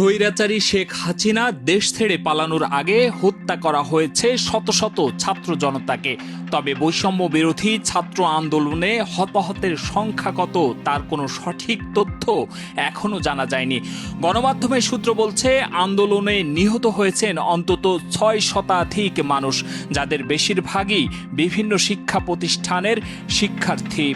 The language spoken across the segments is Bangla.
স্বৈরাচারী শেখ হাসিনা দেশ ছেড়ে পালানোর আগে হত্যা করা হয়েছে শত শত ছাত্র জনতাকে। তবে বৈষম্য বিরোধী ছাত্র আন্দোলনে হতাহতের সংখ্যা কত তার কোনো সঠিক তথ্য এখনও জানা যায়নি। গণমাধ্যমের সূত্র বলছে, আন্দোলনে নিহত হয়েছেন অন্তত ছয় শতাধিক মানুষ, যাদের বেশিরভাগই বিভিন্ন শিক্ষা প্রতিষ্ঠানের শিক্ষার্থী।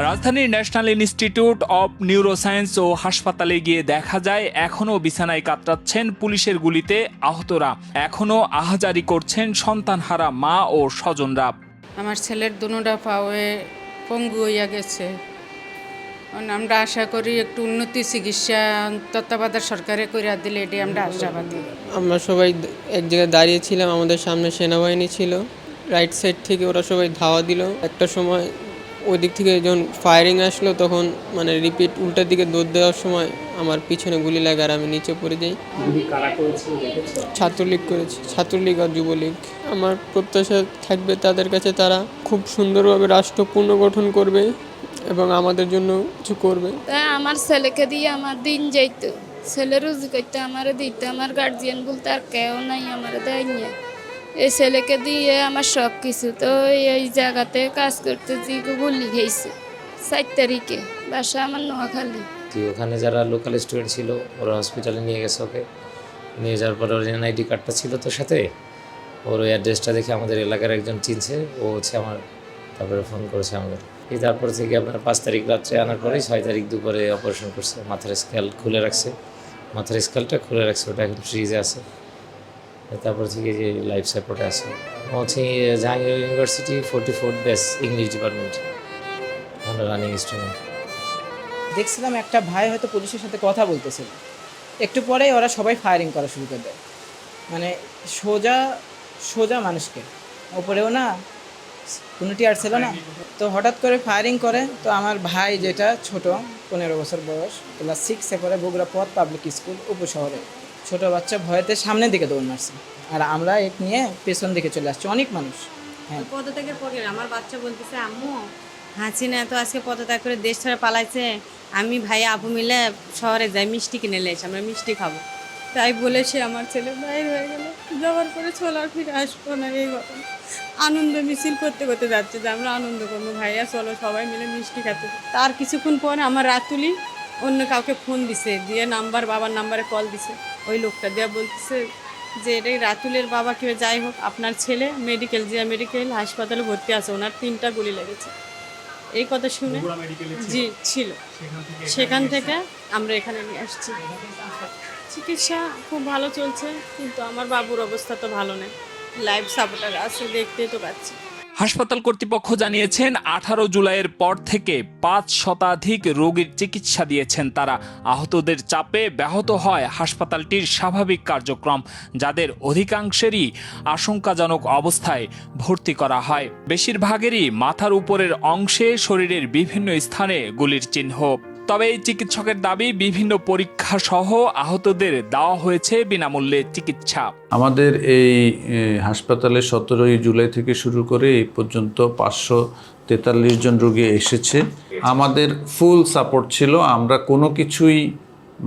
রাজধানীর ন্যাশনাল ইনস্টিটিউট অব নিউরোসায়েন্স ও হাসপাতালে গিয়ে দেখা যায় এখনও বিছানায় কাতরাচ্ছেন পুলিশের গুলিতে আহতরা। এখনও আহাজারি করছেন সন্তানহারা মা ও স্বজনরা। আমার ছেলের দুনোটা পাওয়ে পঙ্গু হইয়া গেছে। আমরা আশা করি একটু উন্নতি চিকিৎসা তত্ত্বাবধায়ক সরকারে কইরা দিলে এটি আমরা আশাবাদী। আমরা সবাই এক জায়গায় দাঁড়িয়েছিলাম আমাদের সামনে সেনাবাহিনী ছিল। রাইট সাইড থেকে ওরা সবাই ধাওয়া দিল। একটা সময় ওই দিক থেকে যখন ফায়ারিং আসলো তখন মানে রিপিট উল্টার দিকে দৌড় দেওয়ার সময় আমার পিছনে গুলি লাগে আর আমি নিচে পড়ে যাই। ছাত্রলীগ করেছি। ছাত্রলীগ আর যুবলীগ। আমার প্রত্যাশা থাকবে তাদের কাছে তারা খুব সুন্দরভাবে রাষ্ট্র পুনর্গঠন করবে এবং আমাদের জন্য কিছু করবে। আমার ছেলেকে দিয়ে আমার দিন যাইতো। ছেলে রুজি করতে আমার দিত। আমার গার্জিয়ান বলতে আর কেউ নাই আমার দেয় এই ছেলেকে দিয়ে আমার সব কিছু, তো এই জায়গাতে কাজ করতে গুলি খেয়েছে চার তারিখে বাসা আমার নোয়াখালী। ওখানে যারা লোকাল স্টুডেন্ট ছিল, ওরা হসপিটালে নিয়ে গেছে ওকে। নিয়ে যাওয়ার পরে ওর এনআইডি কার্ডটা ছিল তোর সাথে। ওর ওই অ্যাড্রেসটা দেখে আমাদের এলাকার একজন চিনছে, ও হচ্ছে আমার, তারপরে ফোন করেছে আমাদের। এই তারপর থেকে আপনার পাঁচ তারিখ রাত্রে আনার পরে ছয় তারিখ দুপুরে অপারেশন করছে, মাথার স্কেল খুলে রাখছে। মাথার স্কেলটা খুলে রাখছে, ওটা এখন ফ্রিজে আছে। তারপর থেকে যে লাইফ সাপোর্টে আছে। হচ্ছে Jahangir university forty fourth batch English department ওখানে রানিং স্টুডেন্ট দেখছিলাম একটা ভাই হয়তো পুলিশের সাথে কথা বলতেছিল। একটু পরেই ওরা সবাই ফায়ারিং করা শুরু করে দেয়। মানে সোজা সোজা মানুষকে। ওপরেও না, কোনো টিয়ার ছিল না। তো হঠাৎ করে ফায়ারিং করে। তো আমার ভাই যেটা ছোট, পনেরো বছর বয়স ক্লাস সিক্সে পরে বগুড়া পথ পাবলিক স্কুল উপশহরে। ছোট বাচ্চা ভয়েতে সামনের দিকে দৌড় মারছে। আর আমরা এক নিয়ে পেছন দিকে চলে আসছি। অনেক মানুষ। হ্যাঁ। পদত্যাগের পরে আমার বাচ্চা বলতেছে, আম্মু হাসিনা তো আজকে পদত্যাগ করে দেশ ছেড়ে পালাইছে। আমি ভাই, আপু মিলে শহরে যাই, মিষ্টি কিনে লেস আমরা মিষ্টি খাব। তাই বলে সে আমার ছেলে বাইর হয়ে গেল। যাওয়ার পরে চলার ফিরে আসব না এই ঘটনা। আনন্দ মিছিল করতে করতে যাচ্ছে যে আমরা আনন্দ করব। ভাইয়া, চলো সবাই মিলে মিষ্টি খেতে তার কিছুক্ষণ পরে আমার রাতুলি অন্য কাউকে ফোন দিছে দিয়ে নাম্বার বাবার নাম্বারে কল দিছে। ওই লোকটা দিয়ে বলতেছে যে এটাই রাতুলের বাবা কেউ যাই হোক আপনার ছেলে মেডিকেল জিয়া মেডিকেল হাসপাতালে ভর্তি আছে ওনার তিনটা গুলি লেগেছে। এই কথা শুনে জি ছিল। সেখান থেকে আমরা এখানে নিয়ে আসছি। চিকিৎসা খুব ভালো চলছে কিন্তু আমার বাবুর অবস্থা তো ভালো নেই। লাইফ সাপোর্টার আছে দেখতেই তো পাচ্ছি। হাসপাতাল কর্তৃপক্ষ জানিয়েছেন, আঠারো জুলাইয়ের পর থেকে পাঁচ শতাধিক রোগীর চিকিৎসা দিয়েছেন তারা। আহতদের চাপে ব্যাহত হয় হাসপাতালটির স্বাভাবিক কার্যক্রম, যাদের অধিকাংশেরই আশঙ্কাজনক অবস্থায় ভর্তি করা হয়। বেশিরভাগেরই মাথার উপরের অংশে শরীরের বিভিন্ন স্থানে গুলির চিহ্ন। তবে এই চিকিৎসকের দাবি বিভিন্ন পরীক্ষা সহ আহতদের দেওয়া হয়েছে বিনামূল্যে চিকিৎসা। আমাদের এই হাসপাতালে সতেরোই জুলাই থেকে শুরু করে এই পর্যন্ত পাঁচশো তেতাল্লিশ জন রোগী এসেছে। আমাদের ফুল সাপোর্ট ছিল, আমরা কোনো কিছুই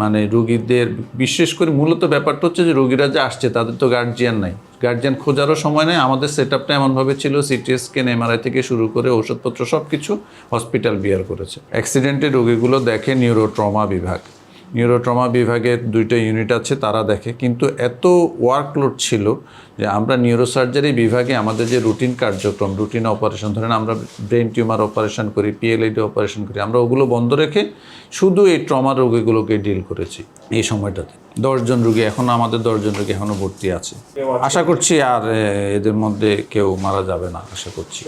মানে রোগীদের, বিশেষ করে মূলত ব্যাপারটা হচ্ছে যে রোগীরা যে আসছে, তাদের তো গার্জিয়ান নাই। গার্জিয়ান খোঁজারও সময় নেই। আমাদের সেট আপটা এমনভাবে ছিল সিটি স্ক্যান এমআরআই থেকে শুরু করে ওষুধপত্র সব কিছু হসপিটাল বিয়ার করেছে। অ্যাক্সিডেন্টে রোগীগুলো দেখে নিউরোট্রমা বিভাগ। নিউরোট্রমা বিভাগের দুইটা ইউনিট আছে, তারা দেখে। কিন্তু এত ওয়ার্কলোড ছিল যে আমরা নিউরোসার্জারি বিভাগে আমাদের যে রুটিন কার্যক্রম রুটিন অপারেশন ধরেন আমরা ব্রেন টিউমার অপারেশন করি পিএলআইডি অপারেশন করি, আমরা ওগুলো বন্ধ রেখে শুধু এই ট্রমা রোগীগুলোকে ডিল করেছি এই সময়টাতে। দশজন রুগী এখনও আমাদের দশজন রুগী এখনও ভর্তি আছে। আশা করছি আর এদের মধ্যে কেউ মারা যাবে না, আশা করছি।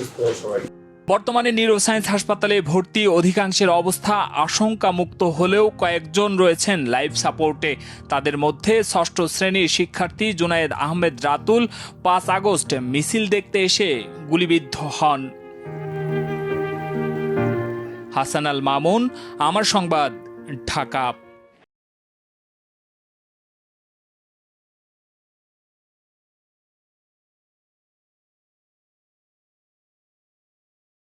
বর্তমানে নিউরোসায়েন্স হাসপাতালে ভর্তি অধিকাংশের অবস্থা আশঙ্কা মুক্ত হলেও কয়েকজন রয়েছেন লাইফ সাপোর্টে তাদের মধ্যে ষষ্ঠ শ্রেণির শিক্ষার্থী জুনায়েদ আহমেদ রাতুল পাঁচ আগস্ট মিছিল দেখতে এসে গুলিবিদ্ধ হন। হাসান আল মামুন, আমার সংবাদ, ঢাকা।